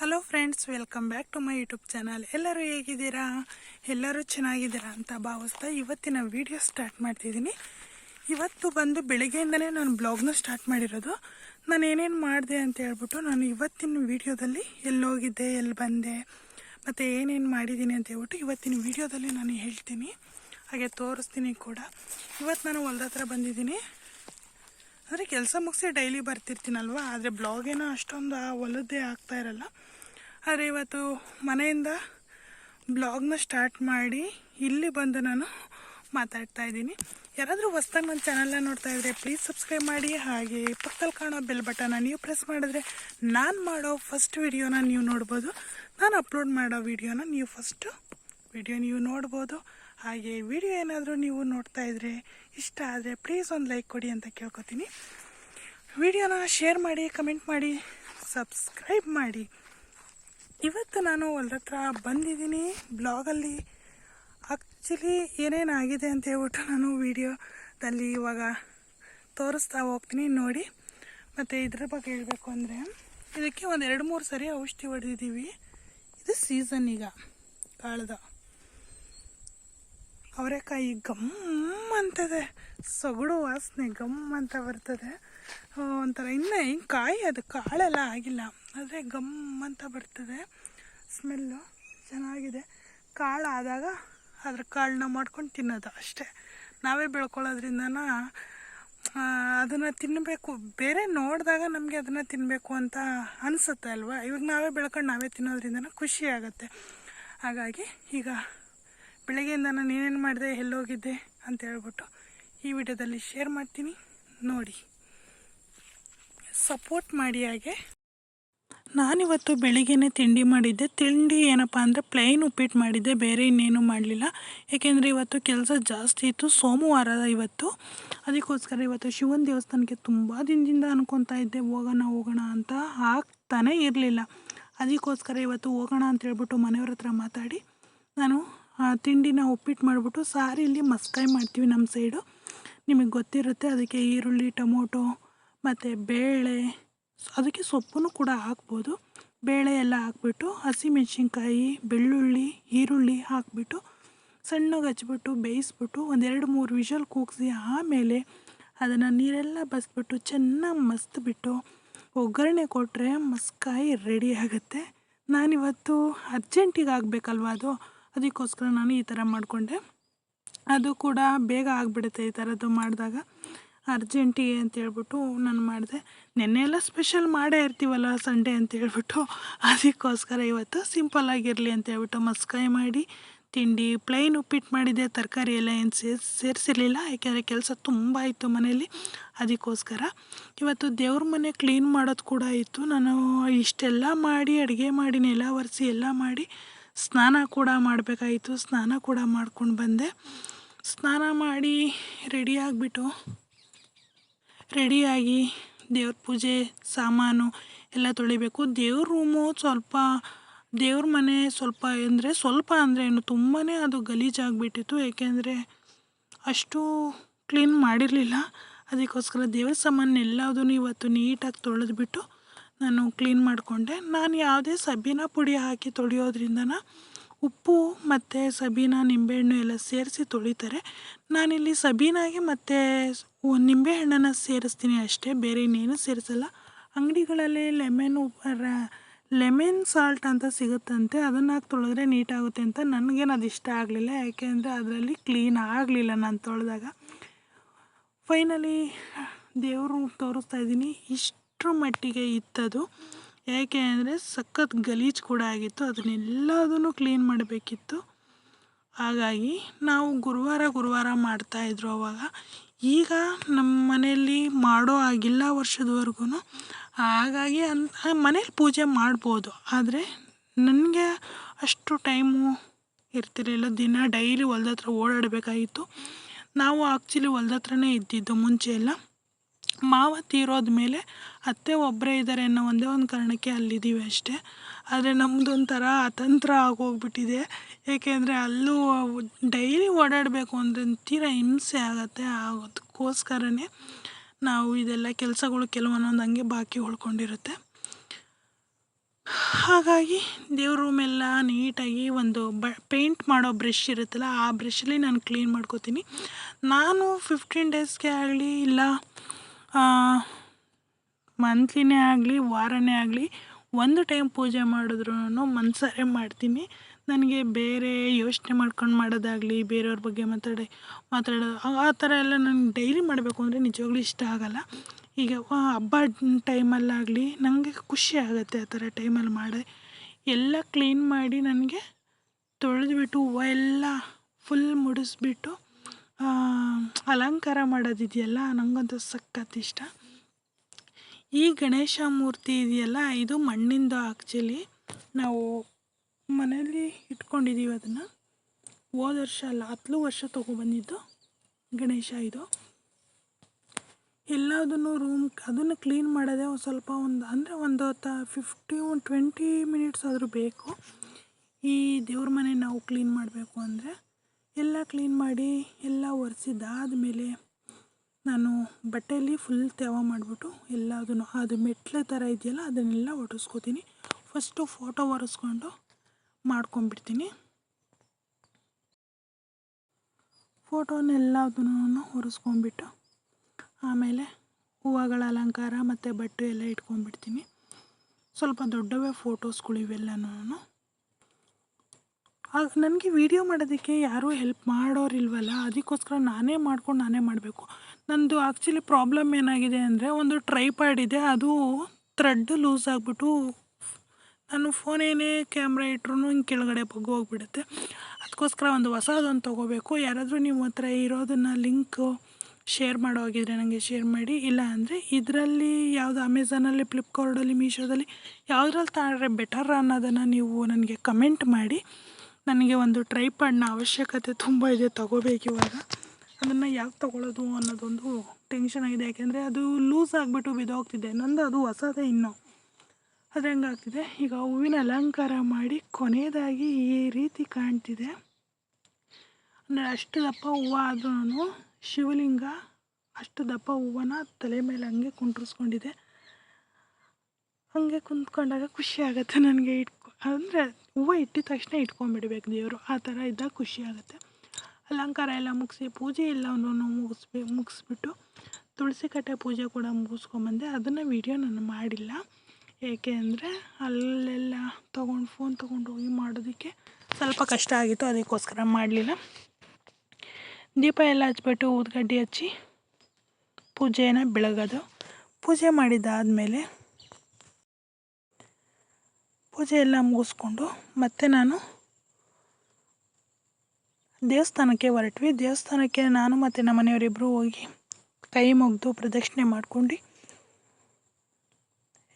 Hello friends welcome back to my YouTube channel ಎಲ್ಲರೂ ಹೇಗಿದ್ದೀರಾ? ಎಲ್ಲರೂ ಚೆನ್ನಾಗಿದ್ದೀರಾ ಅಂತ ಭಾವಿಸ್ತಾ ಇವತ್ತಿನ ವಿಡಿಯೋ ಸ್ಟಾರ್ಟ್ ಮಾಡ್ತಿದ್ದೀನಿ. ಇವತ್ತು ಬಂದು ಬೆಳಗ್ಗೆಯಿಂದಲೇ ನಾನು ಬ್ಲಾಗ್ನ ಸ್ಟಾರ್ಟ್ ಮಾಡಿರೋದು. ನಾನು ಏನೇನು ಮಾಡಿದೆ ಅಂತ ಹೇಳ್ಬಿಟ್ಟು ನಾನು ಇವತ್ತಿನ ವಿಡಿಯೋದಲ್ಲಿ ಎಲ್ಲೋಗಿದ್ದೆ ಎಲ್ಲಿ ಬಂದೆ, ಮತ್ತು ಏನೇನು ಮಾಡಿದ್ದೀನಿ ಅಂತ ಹೇಳ್ಬಿಟ್ಟು ಇವತ್ತಿನ ವಿಡಿಯೋದಲ್ಲಿ ನಾನು ಹೇಳ್ತೀನಿ. ಹಾಗೆ ತೋರಿಸ್ತೀನಿ ಕೂಡ. ಇವತ್ತು ನಾನು ಹೊಲ್ದ ಹತ್ರ ಬಂದಿದ್ದೀನಿ. ಅಂದರೆ ಕೆಲಸ ಮುಗಿಸಿ ಡೈಲಿ ಬರ್ತಿರ್ತೀನಲ್ವ? ಆದರೆ ಬ್ಲಾಗೇನೋ ಅಷ್ಟೊಂದು ಹೊಲದ್ದೇ ಆಗ್ತಾ ಇರಲ್ಲ. ಆದರೆ ಇವತ್ತು ಮನೆಯಿಂದ ಬ್ಲಾಗ್ನ ಸ್ಟಾರ್ಟ್ ಮಾಡಿ ಇಲ್ಲಿ ಬಂದು ನಾನು ಮಾತಾಡ್ತಾ ಇದ್ದೀನಿ. ಯಾರಾದರೂ ಹೊಸ್ದಾಗಿ ನನ್ನ ಚಾನಲ್ನ ನೋಡ್ತಾ ಇದ್ದರೆ ಪ್ಲೀಸ್ ಸಬ್ಸ್ಕ್ರೈಬ್ ಮಾಡಿ. ಹಾಗೆ ಪಕ್ಕದಲ್ಲಿ ಕಾಣೋ ಬೆಲ್ ಬಟನ್ನ ನೀವು ಪ್ರೆಸ್ ಮಾಡಿದ್ರೆ ನಾನು ಮಾಡೋ ಫಸ್ಟ್ ವಿಡಿಯೋನ ನೀವು ನೋಡ್ಬೋದು. ನಾನು ಅಪ್ಲೋಡ್ ಮಾಡೋ ವಿಡಿಯೋನ ನೀವು ಫಸ್ಟು ವಿಡಿಯೋ ನೀವು ನೋಡ್ಬೋದು. ಹಾಗೆ ವಿಡಿಯೋ ಏನಾದರೂ ನೀವು ನೋಡ್ತಾ ಇದ್ರೆ ಇಷ್ಟ ಆದರೆ ಪ್ಲೀಸ್ ಒಂದು ಲೈಕ್ ಕೊಡಿ ಅಂತ ಕೇಳ್ಕೊತೀನಿ. ವಿಡಿಯೋನ ಶೇರ್ ಮಾಡಿ ಕಮೆಂಟ್ ಮಾಡಿ ಸಬ್ಸ್ಕ್ರೈಬ್ ಮಾಡಿ. ಇವತ್ತು ನಾನು ಹತ್ರ ಬಂದಿದ್ದೀನಿ ಬ್ಲಾಗಲ್ಲಿ ಆ್ಯಕ್ಚುಲಿ ಏನೇನಾಗಿದೆ ಅಂತ ಹೇಳ್ಬಿಟ್ಟು ನಾನು ವಿಡಿಯೋದಲ್ಲಿ ಇವಾಗ ತೋರಿಸ್ತಾ ಹೋಗ್ತೀನಿ ನೋಡಿ. ಮತ್ತು ಇದ್ರ ಬಗ್ಗೆ ಹೇಳಬೇಕು ಅಂದರೆ, ಇದಕ್ಕೆ ಒಂದು ಎರಡು ಮೂರು ಸರಿ ಔಷಧಿ ಹೊಡೆದಿದ್ದೀವಿ. ಇದು ಸೀಸನ್ ಈಗ, ಕಾಳ್ದ. ಅವರೆಕಾಯಿ ಗಮ್ ಅಂತದೆ ಸೊಗಡು ವಾಸನೆ ಗಮ್ ಅಂತ ಬರ್ತದೆ ಒಂಥರ ಇನ್ನೂ ಹಿಂಗೆ ಕಾಯಿ ಅದು ಕಾಳೆಲ್ಲ ಆಗಿಲ್ಲ. ಆದರೆ ಗಮ್ ಅಂತ ಬರ್ತದೆ. ಸ್ಮೆಲ್ಲು ಚೆನ್ನಾಗಿದೆ. ಕಾಳು ಆದಾಗ ಅದ್ರ ಕಾಳನ್ನ ಮಾಡ್ಕೊಂಡು ತಿನ್ನೋದು ಅಷ್ಟೇ. ನಾವೇ ಬೆಳ್ಕೊಳ್ಳೋದ್ರಿಂದನ ಅದನ್ನು ತಿನ್ನಬೇಕು ಬೇರೆ ನೋಡಿದಾಗ ನಮಗೆ ಅದನ್ನು ತಿನ್ನಬೇಕು ಅಂತ ಅನಿಸುತ್ತೆ ಅಲ್ವಾ? ಇವಾಗ ನಾವೇ ಬೆಳ್ಕೊಂಡು ನಾವೇ ತಿನ್ನೋದ್ರಿಂದನೂ ಖುಷಿ ಆಗುತ್ತೆ. ಹಾಗಾಗಿ ಈಗ ಬೆಳಗ್ಗೆಯಿಂದ ನಾನು ಏನೇನು ಮಾಡಿದೆ, ಎಲ್ಲೋಗಿದ್ದೆ ಅಂತ ಹೇಳ್ಬಿಟ್ಟು ಈ ವಿಡಿಯೋದಲ್ಲಿ ಶೇರ್ ಮಾಡ್ತೀನಿ. ನೋಡಿ. ಸಪೋರ್ಟ್ ಮಾಡಿ ಹಾಗೆ. ನಾನಿವತ್ತು ಬೆಳಿಗ್ಗೆ ತಿಂಡಿ ಮಾಡಿದ್ದೆ. ತಿಂಡಿ ಏನಪ್ಪ ಅಂದರೆ ಪ್ಲೈನ್ ಉಪ್ಪಿಟ್ಟು ಮಾಡಿದ್ದೆ. ಬೇರೆ ಇನ್ನೇನು ಮಾಡಲಿಲ್ಲ. ಏಕೆಂದರೆ ಇವತ್ತು ಕೆಲಸ ಜಾಸ್ತಿ ಇತ್ತು. ಸೋಮವಾರ ಇವತ್ತು. ಅದಕ್ಕೋಸ್ಕರ ಇವತ್ತು ಶಿವನ ದೇವಸ್ಥಾನಕ್ಕೆ ತುಂಬ ದಿನದಿಂದ ಅನ್ಕೊತಾ ಇದ್ದೆ. ಹೋಗೋಣ ಹೋಗೋಣ ಅಂತ ಆಗ್ತಾನೇ ಇರಲಿಲ್ಲ. ಅದಕ್ಕೋಸ್ಕರ ಇವತ್ತು ಹೋಗೋಣ ಅಂತ ಹೇಳ್ಬಿಟ್ಟು ಮನೆಯವ್ರ ಹತ್ರ ಮಾತಾಡಿ ನಾನು ತಿಂಡಿನ ಉಪ್ಪಿಟ್ಟು ಮಾಡಿಬಿಟ್ಟು ಸಾರಿಲಿ ಮಸ್ಕಾಯಿ ಮಾಡ್ತೀವಿ ನಮ್ಮ ಸೈಡು. ನಿಮಗೆ ಗೊತ್ತಿರುತ್ತೆ, ಅದಕ್ಕೆ ಈರುಳ್ಳಿ, ಟೊಮೊಟೊ, ಮತ್ತು ಬೇಳೆ ಅದಕ್ಕೆ ಸೊಪ್ಪನ್ನು ಕೂಡ ಹಾಕ್ಬೋದು. ಬೇಳೆ ಎಲ್ಲ ಹಾಕ್ಬಿಟ್ಟು, ಹಸಿಮೆಣ್ಸಿನ್ಕಾಯಿ, ಬೆಳ್ಳುಳ್ಳಿ, ಈರುಳ್ಳಿ ಹಾಕ್ಬಿಟ್ಟು, ಸಣ್ಣಗೆ ಹಚ್ಬಿಟ್ಟು, ಬೇಯಿಸ್ಬಿಟ್ಟು ಒಂದೆರಡು ಮೂರು ವಿಷಲ್ ಕೂಗಿಸಿ ಆಮೇಲೆ ಅದನ್ನು ನೀರೆಲ್ಲ ಬಸ್ಬಿಟ್ಟು ಚೆನ್ನಾಗಿ ಮಸ್ತ್ಬಿಟ್ಟು ಒಗ್ಗರಣೆ ಕೊಟ್ಟರೆ ಮಸ್ಕಾಯಿ ರೆಡಿ ಆಗುತ್ತೆ. ನಾನಿವತ್ತು ಅರ್ಜೆಂಟಿಗೆ ಆಗಬೇಕಲ್ವ ಅದು? ಅದಕ್ಕೋಸ್ಕರ ನಾನು ಈ ಥರ ಮಾಡಿಕೊಂಡೆ. ಅದು ಕೂಡ ಬೇಗ ಆಗಿಬಿಡುತ್ತೆ ಈ ಥರದ್ದು ಮಾಡಿದಾಗ. ಅರ್ಜೆಂಟಿಗೆ ಅಂತ ಹೇಳ್ಬಿಟ್ಟು ನಾನು ಮಾಡಿದೆ. ನೆನ್ನೆ ಎಲ್ಲ ಸ್ಪೆಷಲ್ ಮಾಡೇ ಇರ್ತೀವಲ್ಲ ಸಂಡೇ ಅಂತ ಹೇಳ್ಬಿಟ್ಟು. ಅದಕ್ಕೋಸ್ಕರ ಇವತ್ತು ಸಿಂಪಲ್ಲಾಗಿರಲಿ ಅಂತ ಹೇಳ್ಬಿಟ್ಟು ಮಸ್ಕಾಯಿ ಮಾಡಿ, ತಿಂಡಿ, ಪ್ಲೈನ್ ಉಪ್ಪಿಟ್ಟು ಮಾಡಿದೆ ತರಕಾರಿ ಎಲ್ಲ ಏನು ಸೇರ್ ಸೇರಿಸಿರ್ಲಿಲ್ಲ. ಯಾಕೆಂದರೆ ಕೆಲಸ ತುಂಬ ಇತ್ತು ಮನೆಯಲ್ಲಿ. ಅದಕ್ಕೋಸ್ಕರ ಇವತ್ತು ದೇವ್ರ ಮನೆ ಕ್ಲೀನ್ ಮಾಡೋದು ಕೂಡ ಇತ್ತು. ನಾನು ಇಷ್ಟೆಲ್ಲ ಮಾಡಿ, ಅಡುಗೆ ಮಾಡಿ, ನೆಲ ಒರೆಸಿ ಎಲ್ಲ ಮಾಡಿ ಸ್ನಾನ ಕೂಡ ಮಾಡಬೇಕಾಯಿತು. ಸ್ನಾನ ಕೂಡ ಮಾಡ್ಕೊಂಡು ಬಂದೆ. ಸ್ನಾನ ಮಾಡಿ ರೆಡಿ ಆಗಿಬಿಟ್ಟು ರೆಡಿಯಾಗಿ ದೇವ್ರ ಪೂಜೆ, ಸಾಮಾನು ಎಲ್ಲ ತೊಳಿಬೇಕು. ದೇವ್ರ ರೂಮು ಸ್ವಲ್ಪ, ದೇವ್ರ ಮನೆ ಸ್ವಲ್ಪ ಅಂದರೆ ಸ್ವಲ್ಪ ಅಂದರೆ ಏನು ತುಂಬಾ ಅದು ಗಲೀಜಾಗಿಬಿಟ್ಟಿತ್ತು ಏಕೆಂದರೆ ಅಷ್ಟು ಕ್ಲೀನ್ ಮಾಡಿರಲಿಲ್ಲ. ಅದಕ್ಕೋಸ್ಕರ ದೇವ್ರ ಸಾಮಾನು ಎಲ್ಲದನ್ನು ಇವತ್ತು ನೀಟಾಗಿ ತೊಳೆದ್ಬಿಟ್ಟು ನಾನು ಕ್ಲೀನ್ ಮಾಡಿಕೊಂಡೆ. ನಾನು ಯಾವುದೇ ಸಬೀನ ಪುಡಿ ಹಾಕಿ ತೊಳೆಯೋದ್ರಿಂದನ ಉಪ್ಪು ಮತ್ತು ಸಬೀನ ನಿಂಬೆಹಣ್ಣು ಎಲ್ಲ ಸೇರಿಸಿ ತೊಳಿತಾರೆ. ನಾನಿಲ್ಲಿ ಸಬೀನಾಗೆ ಮತ್ತು ನಿಂಬೆಹಣ್ಣನ್ನು ಸೇರಿಸ್ತೀನಿ ಅಷ್ಟೇ. ಬೇರೆ ಇನ್ನೇನು ಸೇರಿಸಲ್ಲ. ಅಂಗಡಿಗಳಲ್ಲಿ ಲೆಮನ್ ಲೆಮನ್ ಸಾಲ್ಟ್ ಅಂತ ಸಿಗುತ್ತಂತೆ. ಅದನ್ನು ಹಾಕಿ ತೊಳೆದ್ರೆ ನೀಟಾಗುತ್ತೆ ಅಂತ ನನಗೇನು ಅದು ಇಷ್ಟ ಆಗಲಿಲ್ಲ. ಯಾಕೆಂದರೆ ಅದರಲ್ಲಿ ಕ್ಲೀನ್ ಆಗಲಿಲ್ಲ ನಾನು ತೊಳೆದಾಗ. ಫೈನಲಿ ದೇವರು ತೋರಿಸ್ತಾ ಇದ್ದೀನಿ. ಇಷ್ಟರ ಮಟ್ಟಿಗೆ ಇತ್ತದು? ಯಾಕೆ ಅಂದರೆ ಸಖತ್ ಗಲೀಜು ಕೂಡ ಆಗಿತ್ತು. ಅದನ್ನೆಲ್ಲದನ್ನು ಕ್ಲೀನ್ ಮಾಡಬೇಕಿತ್ತು. ಹಾಗಾಗಿ ನಾವು ಗುರುವಾರ ಗುರುವಾರ ಮಾಡ್ತಾಯಿದ್ರು ಅವಾಗ. ಈಗ ನಮ್ಮ ಮನೆಯಲ್ಲಿ ಮಾಡೋ ಆಗಿಲ್ಲ ವರ್ಷದವರೆಗೂ. ಹಾಗಾಗಿ ಅಂತ ಮನೇಲಿ ಪೂಜೆ ಮಾಡ್ಬೋದು. ಆದರೆ ನನಗೆ ಅಷ್ಟು ಟೈಮು ಇರ್ತಿರಲಿಲ್ಲ. ದಿನ ಡೈಲಿ ಹೊಲ್ದ ಹತ್ರ ಓಡಾಡಬೇಕಾಗಿತ್ತು. ನಾವು ಆ್ಯಕ್ಚುಲಿ ಹೊಲ್ದ ಹತ್ರನೇ ಇದ್ದಿದ್ದು ಮುಂಚೆ ಎಲ್ಲ. ಮಾವ ತೀರೋದ ಮೇಲೆ ಅತ್ತೆ ಒಬ್ಬರೇ ಇದ್ದಾರೆ ಅನ್ನೋ ಒಂದೇ ಒಂದು ಕಾರಣಕ್ಕೆ ಅಲ್ಲಿದ್ದೀವಿ ಅಷ್ಟೇ. ಆದರೆ ನಮ್ಮದೊಂಥರ ಅತಂತ್ರ ಆಗೋಗ್ಬಿಟ್ಟಿದೆ. ಏಕೆಂದರೆ ಅಲ್ಲೂ ಡೈಲಿ ಓಡಾಡಬೇಕು ಅಂದರೆ ತೀರಾ ಹಿಂಸೆ ಆಗುತ್ತೆ. ಅದಕ್ಕೋಸ್ಕರನೇ ನಾವು ಇದೆಲ್ಲ ಕೆಲಸಗಳು ಕೆಲವೊಂದೊಂದು ಹಂಗೆ ಬಾಕಿ ಉಳ್ಕೊಂಡಿರುತ್ತೆ. ಹಾಗಾಗಿ ದೇವ್ರ ರೂಮೆಲ್ಲ ನೀಟಾಗಿ ಒಂದು ಬ, ಪೇಂಟ್ ಮಾಡೋ ಬ್ರಷ್ ಇರುತ್ತಲ್ಲ, ಆ ಬ್ರಷಲ್ಲಿ ನಾನು ಕ್ಲೀನ್ ಮಾಡ್ಕೋತೀನಿ. ನಾನು ಫಿಫ್ಟೀನ್ ಡೇಸ್ಗೆ ಆಗಲಿ ಇಲ್ಲ ಮಂತ್ಲಿನೇ ಆಗಲಿ, ವಾರನೇ ಆಗಲಿ, ಒಂದು ಟೈಮ್ ಪೂಜೆ ಮಾಡಿದ್ರೂ ಮನಸಾರೆ ಮಾಡ್ತೀನಿ. ನನಗೆ ಬೇರೆ ಯೋಚನೆ ಮಾಡ್ಕೊಂಡು ಮಾಡೋದಾಗಲಿ, ಬೇರೆಯವ್ರ ಬಗ್ಗೆ ಮಾತಾಡಿ ಮಾತಾಡೋದು ಆ ಥರ ಎಲ್ಲ ನನಗೆ ಡೈಲಿ ಮಾಡಬೇಕು ಅಂದರೆ ನಿಜವಾಗ್ಲೂ ಇಷ್ಟ ಆಗೋಲ್ಲ. ಈಗ ಹಬ್ಬ ಟೈಮಲ್ಲಾಗಲಿ ನನಗೆ ಖುಷಿ ಆಗುತ್ತೆ ಆ ಥರ ಟೈಮಲ್ಲಿ ಮಾಡಿ. ಎಲ್ಲ ಕ್ಲೀನ್ ಮಾಡಿ ನನಗೆ ತೊಳೆದ್ಬಿಟ್ಟು ಹೂವು ಎಲ್ಲ ಫುಲ್ ಮುಡಿಸ್ಬಿಟ್ಟು ಅಲಂಕಾರ ಮಾಡೋದಿದೆಯಲ್ಲ ನನಗಂತೂ ಸಖತ್ ಇಷ್ಟ. ಈ ಗಣೇಶ ಮೂರ್ತಿ ಇದೆಯಲ್ಲ, ಇದು ಮಣ್ಣಿಂದು ಆ್ಯಕ್ಚುಲಿ ನಾವು ಮನೆಯಲ್ಲಿ ಇಟ್ಕೊಂಡಿದ್ದೀವಿ ಅದನ್ನು. ಹೋದ ವರ್ಷ ಅಲ್ಲ ಹತ್ತು ವರ್ಷ ತೊಗೊಬಂದಿದ್ದು ಗಣೇಶ ಇದು. ಎಲ್ಲದನ್ನು ರೂಮ್ ಅದನ್ನು ಕ್ಲೀನ್ ಮಾಡೋದೇ ಒಂದು ಸ್ವಲ್ಪ ಒಂದು, ಅಂದರೆ ಒಂದು ತ ಫಿಫ್ಟಿ ಒಂದು ಟ್ವೆಂಟಿ ಮಿನಿಟ್ಸ್ ಆದರೂ ಬೇಕು. ಈ ದೇವ್ರ ಮನೆ ನಾವು ಕ್ಲೀನ್ ಮಾಡಬೇಕು ಅಂದರೆ ಎಲ್ಲ ಕ್ಲೀನ್ ಮಾಡಿ ಎಲ್ಲ ಒರೆಸಿದ್ದಾದಮೇಲೆ ನಾನು ಬಟ್ಟೆಯಲ್ಲಿ ಫುಲ್ ತೇವ ಮಾಡಿಬಿಟ್ಟು ಎಲ್ಲದನ್ನು ಅದು ಮೆಟ್ಲು ಥರ ಇದೆಯಲ್ಲ ಅದನ್ನೆಲ್ಲ ಒರೆಸ್ಕೋತೀನಿ. ಫಸ್ಟು ಫೋಟೋ ಒರೆಸ್ಕೊಂಡು ಮಾಡ್ಕೊಂಬಿಡ್ತೀನಿ ಫೋಟೋನೆಲ್ಲದನ್ನು ಒರೆಸ್ಕೊಂಬಿಟ್ಟು ಆಮೇಲೆ ಹೂವುಗಳ ಅಲಂಕಾರ ಮತ್ತು ಬಟ್ಟೆ ಎಲ್ಲ ಇಟ್ಕೊಂಡ್ಬಿಡ್ತೀನಿ. ಸ್ವಲ್ಪ ದೊಡ್ಡವೇ ಫೋಟೋಸ್ಗಳು ಇವೆಲ್ಲನೂ ಆಗ ನನಗೆ ವೀಡಿಯೋ ಮಾಡೋದಕ್ಕೆ ಯಾರೂ ಹೆಲ್ಪ್ ಮಾಡೋರಿಲ್ವಲ್ಲ? ಅದಕ್ಕೋಸ್ಕರ ನಾನೇ ಮಾಡ್ಕೊಂಡು ನಾನೇ ಮಾಡಬೇಕು. ನನ್ನದು ಆ್ಯಕ್ಚುಲಿ ಪ್ರಾಬ್ಲಮ್ ಏನಾಗಿದೆ ಅಂದರೆ ಒಂದು ಟ್ರೈಪ್ಯಾಡ್ ಇದೆ, ಅದು ಥ್ರೆಡ್ ಲೂಸ್ ಆಗಿಬಿಟ್ಟು ನಾನು ಫೋನ್ ಏನೇ ಕ್ಯಾಮ್ರಾ ಇಟ್ರೂ ಹಿಂಗೆ ಕೆಳಗಡೆ ಬಗ್ಗು ಹೋಗ್ಬಿಡುತ್ತೆ. ಅದಕ್ಕೋಸ್ಕರ ಒಂದು ಹೊಸದೊಂದು ತೊಗೋಬೇಕು. ಯಾರಾದರೂ ನಿಮ್ಮ ಹತ್ರ ಇರೋದನ್ನು ಲಿಂಕು ಶೇರ್ ಮಾಡೋ ಹಾಗಿದ್ರೆ ನನಗೆ ಶೇರ್ ಮಾಡಿ. ಇಲ್ಲ ಅಂದರೆ ಇದರಲ್ಲಿ ಯಾವುದು ಅಮೆಝಾನಲ್ಲಿ ಫ್ಲಿಪ್ಕಾರ್ಟಲ್ಲಿ ಮೀಶೋದಲ್ಲಿ ಯಾವುದ್ರಲ್ಲಿ ತಗೊಂಡ್ರೆ ಬೆಟರ್ ಅನ್ನೋದನ್ನು ನೀವು ನನಗೆ ಕಮೆಂಟ್ ಮಾಡಿ. ನನಗೆ ಒಂದು ಟ್ರೈಪಾಡ್ನ ಅವಶ್ಯಕತೆ ತುಂಬ ಇದೆ, ತೊಗೋಬೇಕು ಇವಾಗ. ಅದನ್ನು ಯಾಕೆ ತೊಗೊಳ್ಳೋದು ಅನ್ನೋದೊಂದು ಟೆನ್ಷನ್ ಆಗಿದೆ. ಯಾಕೆಂದರೆ ಅದು ಲೂಸ್ ಆಗಿಬಿಟ್ಟು ಬಿದ್ದೋಗ್ತಿದೆ. ನಂದು ಅದು ಹೊಸದೇ ಇನ್ನೂ. ಅದು ಹೆಂಗಾಗ್ತಿದೆ? ಈಗ ಹೂವಿನ ಅಲಂಕಾರ ಮಾಡಿ ಕೊನೆಯದಾಗಿ ಈ ರೀತಿ ಕಾಣ್ತಿದೆ. ಅಂದರೆ ಅಷ್ಟು ದಪ್ಪ ಹೂವು ಆದ್ರೂ ಶಿವಲಿಂಗ ಅಷ್ಟು ದಪ್ಪ ಹೂವನ್ನ ತಲೆ ಮೇಲೆ ಹಂಗೆ ಕುಂಟ್ರಿಸ್ಕೊಂಡಿದೆ ಹಾಗೆ ಕುಂತ್ಕೊಂಡಾಗ ಖುಷಿ ಆಗುತ್ತೆ ನನಗೆ ಇಟ್ಕೊ, ಅಂದರೆ ಹೂವು ಇಟ್ಟಿದ ತಕ್ಷಣ ಇಟ್ಕೊಂಡ್ಬಿಡ್ಬೇಕು ದೇವರು. ಆ ಥರ ಇದ್ದಾಗ ಖುಷಿಯಾಗುತ್ತೆ ಅಲಂಕಾರ ಎಲ್ಲ ಮುಗಿಸಿ, ಪೂಜೆ ಎಲ್ಲವನ್ನು ಮುಗಿಸ್ಬೇ, ಮುಗಿಸ್ಬಿಟ್ಟು ತುಳಸಿ ಕಟ್ಟೆ ಪೂಜೆ ಕೂಡ ಮುಗಿಸ್ಕೊಂಬಂದೆ. ಅದನ್ನು ವೀಡಿಯೋ ನಾನು ಮಾಡಿಲ್ಲ. ಏಕೆ ಅಂದರೆ ಅಲ್ಲೆಲ್ಲ ತೊಗೊಂಡು ಫೋನ್ ತೊಗೊಂಡು ಹೋಗಿ ಮಾಡೋದಕ್ಕೆ ಸ್ವಲ್ಪ ಕಷ್ಟ ಆಗಿತ್ತು, ಅದಕ್ಕೋಸ್ಕರ ಮಾಡಲಿಲ್ಲ. ದೀಪ ಎಲ್ಲ ಹಚ್ಬಿಟ್ಟು ಊದ್ಗಡ್ಡಿ ಹಚ್ಚಿ ಪೂಜೆನ ಬೆಳಗೋದು. ಪೂಜೆ ಮಾಡಿದ್ದಾದಮೇಲೆ ಪೂಜೆ ಎಲ್ಲ ಮುಗಿಸ್ಕೊಂಡು ಮತ್ತೆ ನಾನು ದೇವಸ್ಥಾನಕ್ಕೆ ಹೊರಟ್ವಿ. ದೇವಸ್ಥಾನಕ್ಕೆ ನಾನು ಮತ್ತು ನಮ್ಮ ಮನೆಯವರಿಬ್ಬರು ಹೋಗಿ ಕೈ ಮುಗಿದು ಪ್ರದಕ್ಷಿಣೆ ಮಾಡ್ಕೊಂಡು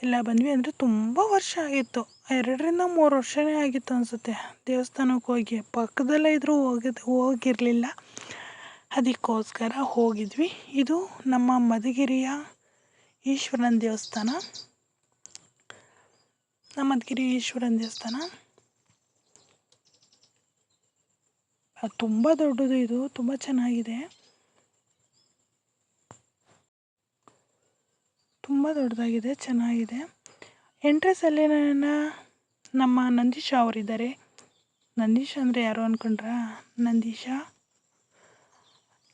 ಎಲ್ಲ ಬಂದ್ವಿ. ಅಂದರೆ ತುಂಬ ವರ್ಷ ಆಗಿತ್ತು. ಎರಡರಿಂದ ಮೂರು ವರ್ಷವೇ ಆಗಿತ್ತು ಅನಿಸುತ್ತೆ. ದೇವಸ್ಥಾನಕ್ಕೆ ಹೋಗಿ ಪಕ್ಕದಲ್ಲೇ ಇದ್ದರೂ ಹೋಗಿದ್, ಹೋಗಿರಲಿಲ್ಲ. ಅದಕ್ಕೋಸ್ಕರ ಹೋಗಿದ್ವಿ. ಇದು ನಮ್ಮ ಮಧುಗಿರಿಯ ಈಶ್ವರನ ದೇವಸ್ಥಾನ. ಮಧುಗಿರಿ ಈಶ್ವರನ ದೇವಸ್ಥಾನ ತುಂಬ ದೊಡ್ಡದು ಇದು, ತುಂಬ ಚೆನ್ನಾಗಿದೆ. ತುಂಬ ದೊಡ್ಡದಾಗಿದೆ, ಚೆನ್ನಾಗಿದೆ. ಎಂಟ್ರೆನ್ಸಲ್ಲಿ ನನ್ನ, ನಮ್ಮ ನಂದೀಶ ಅವರಿದ್ದಾರೆ. ನಂದೀಶ ಅಂದರೆ ಯಾರು ಅಂದ್ಕೊಂಡ್ರ ನಂದೀಶ.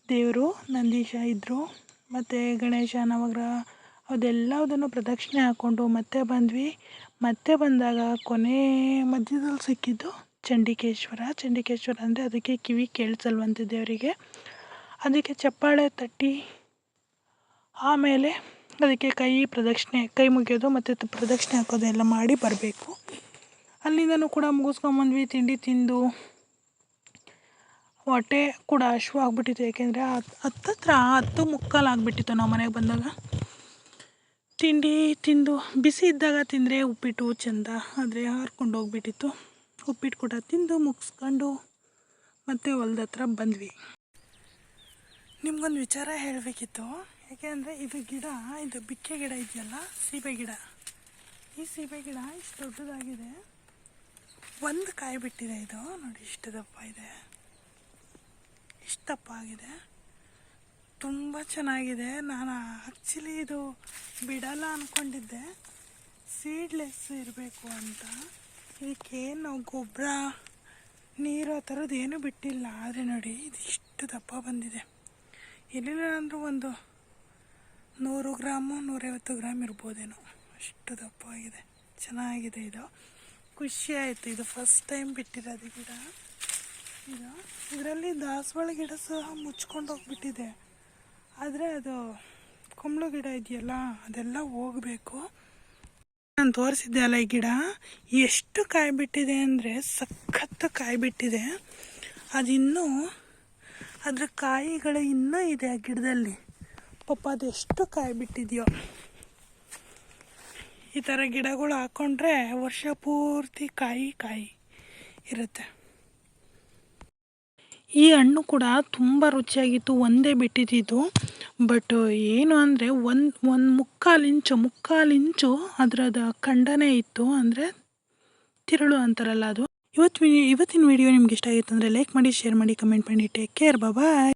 ದೇವರು ನಂದೀಶ ಇದ್ದರು ಮತ್ತು ಗಣೇಶ ನವಗ್ರಹ ಅದೆಲ್ಲದನ್ನು ಪ್ರದಕ್ಷಿಣೆ ಹಾಕ್ಕೊಂಡು ಮತ್ತೆ ಬಂದ್ವಿ. ಮತ್ತೆ ಬಂದಾಗ ಕೊನೆ ಮಧ್ಯದಲ್ಲಿ ಸಿಕ್ಕಿದ್ದು ಚಂಡಿಕೇಶ್ವರ. ಚಂಡಿಕೇಶ್ವರ ಅಂದರೆ ಅದಕ್ಕೆ ಕಿವಿ ಕೇಳಿಸಲ್ವಂತೆ ದೇವರಿಗೆ ಅದಕ್ಕೆ ಚಪ್ಪಾಳೆ ತಟ್ಟಿ, ಆಮೇಲೆ ಅದಕ್ಕೆ ಕೈ ಪ್ರದಕ್ಷಿಣೆ, ಕೈ ಮುಗಿಯೋದು ಮತ್ತು ಪ್ರದಕ್ಷಿಣೆ ಹಾಕೋದು ಎಲ್ಲ ಮಾಡಿ ಬರಬೇಕು. ಅಲ್ಲಿಂದನೂ ಕೂಡ ಮುಗಿಸ್ಕೊಂಬಂದ್ವಿ ತಿಂಡಿ ತಿಂದು ಹೊಟ್ಟೆ ಕೂಡ ಹಶ್ವು ಆಗಿಬಿಟ್ಟಿತ್ತು ಯಾಕೆಂದರೆ ಹತ್ತತ್ರ ಹತ್ತು ಮುಕ್ಕಾಲು ಆಗಿಬಿಟ್ಟಿತ್ತು ನಾವು ಮನೆಗೆ ಬಂದಾಗ. ತಿಂಡಿ ತಿಂದು ಬಿಸಿ ಇದ್ದಾಗ ತಿಂದರೆ ಉಪ್ಪಿಟ್ಟು ಚೆಂದ, ಆದರೆ ಹಾರ್ಕೊಂಡು ಹೋಗ್ಬಿಟ್ಟಿತ್ತು. ಉಪ್ಪಿಟ್ಟು ಕೂಡ ತಿಂದು ಮುಗಿಸ್ಕೊಂಡು ಮತ್ತೆ ಹೊಲ್ದ ಬಂದ್ವಿ. ನಿಮ್ಗೊಂದು ವಿಚಾರ ಹೇಳಬೇಕಿತ್ತು. ಯಾಕೆಂದರೆ ಇದು ಗಿಡ, ಇದು ಬಿಕ್ಕೆ ಗಿಡ ಇದೆಯಲ್ಲ, ಸೀಬೆ ಗಿಡ. ಈ ಸೀಬೆ ಗಿಡ ಇಷ್ಟು ದೊಡ್ಡದಾಗಿದೆ. ಒಂದು ಕಾಯಿ ಬಿಟ್ಟಿದೆ ಇದು. ನೋಡಿ, ಇಷ್ಟು ದಪ್ಪ ಇದೆ. ಇಷ್ಟು ದಪ್ಪ ಆಗಿದೆ. ತುಂಬ ಚೆನ್ನಾಗಿದೆ. ನಾನು ಆ್ಯಕ್ಚುಲಿ ಇದು ಬಿಡಲ್ಲ ಅಂದ್ಕೊಂಡಿದ್ದೆ ಸೀಡ್ಲೆಸ್ ಇರಬೇಕು ಅಂತ. ಇದಕ್ಕೇನು ಗೊಬ್ಬರ ನೀರು ಆ ಥರದ್ದು ಬಿಟ್ಟಿಲ್ಲ. ಆದರೆ ನೋಡಿ ಇದು ಇಷ್ಟು ದಪ್ಪ ಬಂದಿದೆ. ಏನಿಲ್ಲ ಅಂದರೂ ಒಂದು ನೂರು ಗ್ರಾಮು, ನೂರೈವತ್ತು ಗ್ರಾಮ್ ಇರ್ಬೋದೇನೋ. ಅಷ್ಟು ದಪ್ಪ ಆಗಿದೆ. ಚೆನ್ನಾಗಿದೆ ಇದು. ಖುಷಿ ಆಯಿತು. ಇದು ಫಸ್ಟ್ ಟೈಮ್ ಬಿಟ್ಟಿರೋದು ಗಿಡ. ಇದು. ಇದರಲ್ಲಿ ದಾಸವಾಳ ಗಿಡ ಸಹ ಮುಚ್ಕೊಂಡು ಹೋಗ್ಬಿಟ್ಟಿದೆ. ಆದರೆ ಅದು ಕುಂಬಳ ಗಿಡ ಇದೆಯಲ್ಲ, ಅದೆಲ್ಲ ಹೋಗಬೇಕು. ನಾನು ತೋರಿಸಿದ್ದೆ ಅಲ್ಲ ಈ ಗಿಡ, ಎಷ್ಟು ಕಾಯಿ ಬಿಟ್ಟಿದೆ ಅಂದರೆ ಸಖತ್ತು ಕಾಯಿ ಬಿಟ್ಟಿದೆ ಅದಿನ್ನೂ ಅದರ ಕಾಯಿಗಳು ಇನ್ನೂ ಇದೆ ಆ ಗಿಡದಲ್ಲಿ. ಪಾಪ ಅದು ಎಷ್ಟು ಕಾಯಿ ಬಿಟ್ಟಿದೆಯೋ ಈ ಥರ ಗಿಡಗಳು ಹಾಕ್ಕೊಂಡ್ರೆ ವರ್ಷ ಪೂರ್ತಿ ಕಾಯಿ ಕಾಯಿ ಇರುತ್ತೆ. ಈ ಹಣ್ಣು ಕೂಡ ತುಂಬ ರುಚಿಯಾಗಿತ್ತು, ಒಂದೇ ಬಿಟ್ಟಿದ್ದಿದ್ದು. ಬಟ್ ಏನು ಅಂದರೆ ಒಂದು ಒಂದು ಮುಕ್ಕಾಲು ಇಂಚು ಮುಕ್ಕಾಲು ಇಂಚು ಅದರದ ಖಂಡನೇ ಇತ್ತು. ಅಂದರೆ ತಿರುಳು ಅಂತಾರಲ್ಲ ಅದು. ಇವತ್ತು ಇವತ್ತಿನ ವಿಡಿಯೋ ನಿಮ್ಗೆ ಇಷ್ಟ ಆಗಿತ್ತು ಅಂದರೆ ಲೈಕ್ ಮಾಡಿ ಶೇರ್ ಮಾಡಿ ಕಮೆಂಟ್ ಮಾಡಿ ಟೇಕ್ ಕೇರ್ ಬಾಯ್